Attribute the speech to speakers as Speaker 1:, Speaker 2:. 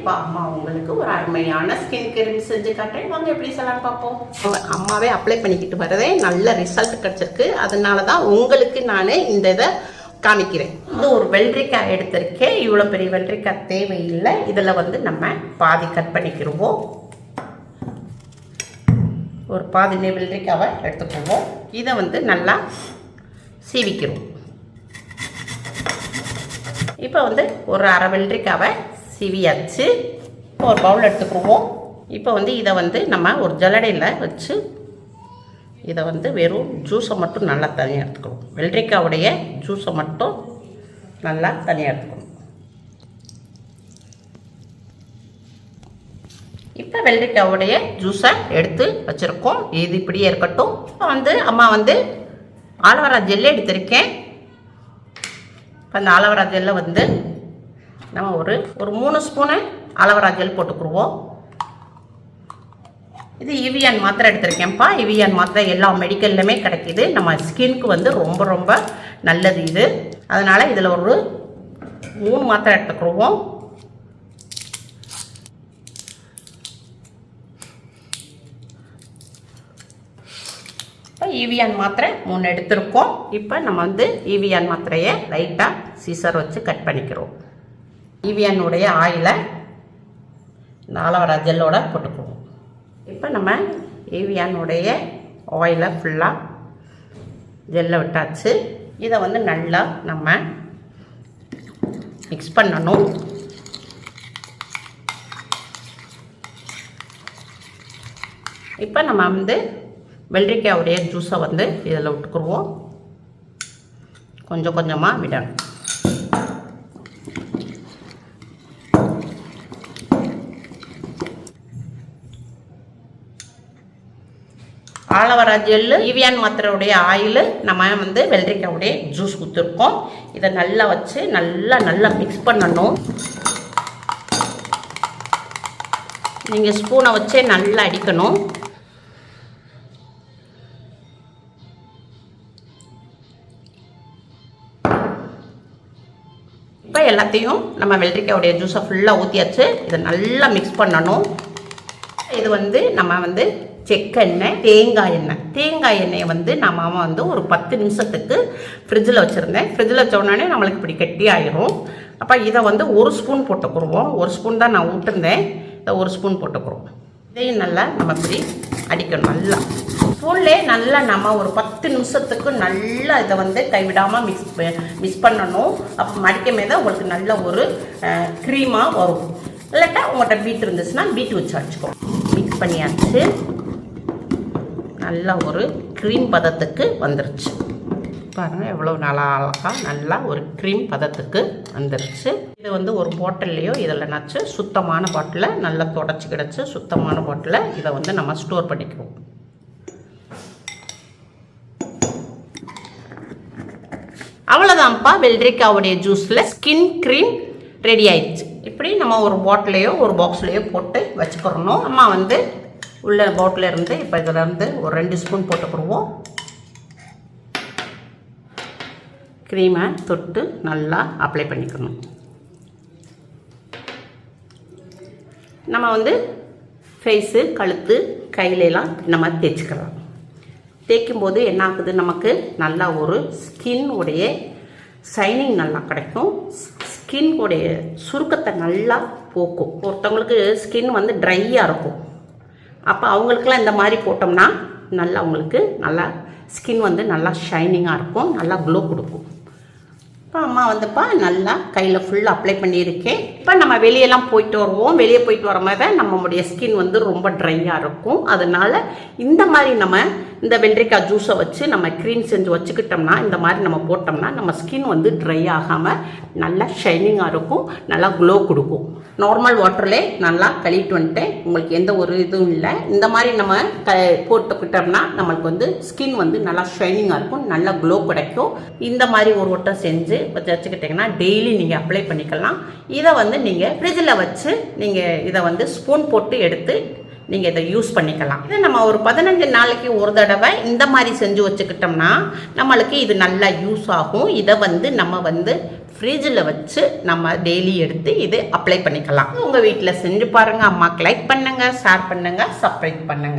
Speaker 1: இப்போ அம்மா உங்களுக்கு ஒரு அருமையான ஸ்கின் கிரீம் செஞ்சு காட்டுறேன். வாங்க எப்படி சொல்லலாம் பார்ப்போம். அம்மாவே அப்ளை பண்ணிக்கிட்டு வரதே நல்ல ரிசல்ட் கிடைச்சிருக்கு. அதனால தான் உங்களுக்கு நான் இந்த இதை காமிக்கிறேன். இது ஒரு வெள்ளரிக்காய் எடுத்திருக்கேன் இவ்வளோ பெரிய வெள்ளரிக்காய் தேவையில்லை. இதில் வந்து நம்ம பாதி கட் பண்ணிக்கிடுவோம் ஒரு பாதி நெய் வெள்ளரிக்காவை எடுத்துக்குவோம். இதை வந்து நல்லா சீவிக்கிறோம் இப்போ வந்து ஒரு அரை வெள்ளரிக்காவை சீவியாச்சு. ஒரு பவுல் எடுத்துக்கிடுவோம் இப்போ வந்து இதை வந்து நம்ம ஒரு ஜலடையில் வச்சு இதை வந்து வெறும் ஜூஸை மட்டும் நல்லா தனியாக எடுத்துக்கணும். வெள்ளரிக்காவுடைய ஜூஸை மட்டும் நல்லா தனியாக எடுத்துக்கணும். இப்போ வெள்ளரிக்காவுடைய ஜூஸை எடுத்து வச்சுருக்கோம். இது இப்படியே இருக்கட்டும். இப்போ வந்து அம்மா வந்து ஆலோவரா ஜெல் எடுத்திருக்கேன். இப்போ அந்த ஆலோவரா ஜெல்லை வந்து நம்ம ஒரு ஒரு மூணு ஸ்பூனு அளவரா ஜெல் போட்டுக்குருவோம். இது இவியான் மாத்திரை எடுத்திருக்கேன்ப்பா. இவியான் மாத்திரை எல்லா மெடிக்கல்லையுமே கிடைக்கிது. நம்ம ஸ்கின்க்கு வந்து ரொம்ப ரொம்ப நல்லது இது. அதனால் இதில் ஒரு மூணு மாத்திரை எடுத்துக்கிடுவோம் இப்போ ஈவியான் மாத்திரை மூணு எடுத்திருக்கோம். இப்போ நம்ம வந்து ஈவியான் மாத்திரையை லைட்டாக சீசர் வச்சு கட் பண்ணிக்கிறோம். ஈவியானுடைய ஆயிலை இந்த ஆலோவரா ஜெல்லோட போட்டுக்குவோம். இப்போ நம்ம ஈவியானுடைய ஆயிலை ஃபுல்லாக ஜெல்லை விட்டாச்சு. இதை வந்து நல்லா நம்ம மிக்ஸ் பண்ணணும். இப்போ நம்ம வந்து வெள்ளரிக்காவுடைய ஜூஸை வந்து இதில் விட்டுக்குருவோம். கொஞ்சம் கொஞ்சமாக விடணும். ஆலவரா ஜெல்லு ஈவியான் மாத்திரையுடைய ஆயில் நம்ம வந்து வெள்ளரிக்காவுடைய ஜூஸ் ஊற்றிருக்கோம் இதை நல்லா வச்சு நல்லா நல்லா மிக்ஸ் பண்ணணும். நீங்கள் ஸ்பூனை வச்சே நல்லா அடிக்கணும். இப்போ எல்லாத்தையும் நம்ம வெள்ளரிக்காவுடைய ஜூஸை ஃபுல்லாக ஊற்றியாச்சு இதை நல்லா மிக்ஸ் பண்ணணும். இது வந்து நம்ம வந்து செக்கெண்ணெய் தேங்காய் எண்ணெய். தேங்காய் எண்ணெயை வந்து நம்ம வந்து ஒரு பத்து நிமிஷத்துக்கு ஃப்ரிட்ஜில் வச்சுருந்தேன். ஃப்ரிட்ஜில் வச்ச உடனே நம்மளுக்கு இப்படி கெட்டி ஆயிரும். அப்போ இதை வந்து ஒரு ஸ்பூன் போட்டுக்குருவோம். ஒரு ஸ்பூன் தான் நான் விட்டுருந்தேன் இதை ஒரு ஸ்பூன் போட்டுக்குருவோம். இதையும் நல்லா நம்ம இப்படி அடிக்கணும் நல்லா. ஸ்பூன்லே நல்லா நம்ம ஒரு பத்து நிமிஷத்துக்கு நல்லா இதை வந்து கைவிடாமல் மிக்ஸ் மிக்ஸ் பண்ணணும். அப்போ மடிக்கமே தான் உங்களுக்கு நல்ல ஒரு க்ரீமாக வரும். இல்லாட்டா உங்கள்கிட்ட பீட் இருந்துச்சுன்னா பீட் வச்சு அடிச்சுக்கோ மிக்ஸ் பண்ணியாச்சு. நல்லா ஒரு க்ரீம் பதத்துக்கு வந்துருச்சு. பாருங்கள் எவ்வளோ நல்லா அழகாக நல்லா ஒரு க்ரீம் பதத்துக்கு வந்துருச்சு. இது வந்து ஒரு பாட்டில்லையோ இதில் நச்சு சுத்தமான பாட்டிலில் நல்லா தொடச்சி கிடச்சி சுத்தமான பாட்டிலில் இதை வந்து நம்ம ஸ்டோர் பண்ணிக்குவோம். அவ்வளோதான்ப்பா வெள்ளரிக்காவுடைய ஜூஸில் ஸ்கின் க்ரீம் ரெடி ஆயிடுச்சு. இப்படி நம்ம ஒரு பாட்டிலையோ ஒரு பாக்ஸ்லேயோ போட்டு வச்சுக்கிறணும். அம்மா வந்து உள்ள பாட்டில் இருந்து இப்போ இதில் இருந்து ஒரு ரெண்டு ஸ்பூன் போட்டுக்கிடுவோம் க்ரீமை தொட்டு நல்லா அப்ளை பண்ணிக்கணும். நம்ம வந்து ஃபேஸு கழுத்து கையிலலாம் நம்ம தேய்ச்சிக்கலாம். தேய்க்கும்போது என்ன ஆகுது? நமக்கு நல்லா ஒரு ஸ்கின் உடைய ஷைனிங் நல்லா கிடைக்கும். ஸ்கின் உடைய சுருக்கத்தை நல்லா போக்கும். ஒருத்தவங்களுக்கு ஸ்கின் வந்து ட்ரையாக இருக்கும். அப்போ அவங்களுக்குலாம் இந்த மாதிரி போட்டோம்னா நல்லா அவங்களுக்கு நல்லா ஸ்கின் வந்து நல்லா ஷைனிங்காக இருக்கும் நல்லா க்ளோ கொடுக்கும். இப்போ அம்மா வந்துப்பா நல்லா கையில் ஃபுல்லாக அப்ளை பண்ணியிருக்கேன். இப்போ நம்ம வெளியெல்லாம் போயிட்டு வருவோம். வெளியே போயிட்டு வர மாதிரி தான் நம்மளுடைய ஸ்கின் வந்து ரொம்ப ட்ரையாக இருக்கும். அதனால் இந்த மாதிரி நம்ம இந்த வெள்ளரிக்காய் ஜூஸை வச்சு நம்ம க்ரீம் செஞ்சு வச்சுக்கிட்டோம்னா இந்த மாதிரி நம்ம போட்டோம்னா நம்ம ஸ்கின் வந்து ட்ரை ஆகாமல் நல்லா ஷைனிங்காக இருக்கும். நல்லா க்ளோ கொடுக்கும். நார்மல் வாட்டர்லே நல்லா கழுவிட்டு வந்துட்டேன். உங்களுக்கு எந்த ஒரு இதுவும் இல்லை. இந்த மாதிரி நம்ம க போட்டுக்கிட்டோம்னா நம்மளுக்கு வந்து ஸ்கின் வந்து நல்லா ஷைனிங்காக இருக்கும். நல்லா க்ளோ கிடைக்கும். இந்த மாதிரி ஒரு வட்டம் செஞ்சு வச்சு வச்சுக்கிட்டிங்கன்னா டெய்லி நீங்கள் அப்ளை பண்ணிக்கலாம். இதை வந்து நீங்கள் ஃப்ரிட்ஜில் வச்சு நீங்கள் இதை வந்து ஸ்பூன் போட்டு எடுத்து நீங்கள் இதை யூஸ் பண்ணிக்கலாம். இதை நம்ம ஒரு பதினஞ்சு நாளைக்கு ஒரு தடவை இந்த மாதிரி செஞ்சு வச்சுக்கிட்டோம்னா நம்மளுக்கு இது நல்லா யூஸ் ஆகும். இதை வந்து நம்ம வந்து ஃப்ரிட்ஜில் வச்சு நம்ம டெய்லி எடுத்து இது அப்ளை பண்ணிக்கலாம். உங்கள் வீட்டில் செஞ்சு பாருங்கள் அம்மாவுக்கு லைக் பண்ணுங்கள் ஷேர் பண்ணுங்கள் சப்ஸ்கிரைப் பண்ணுங்கள்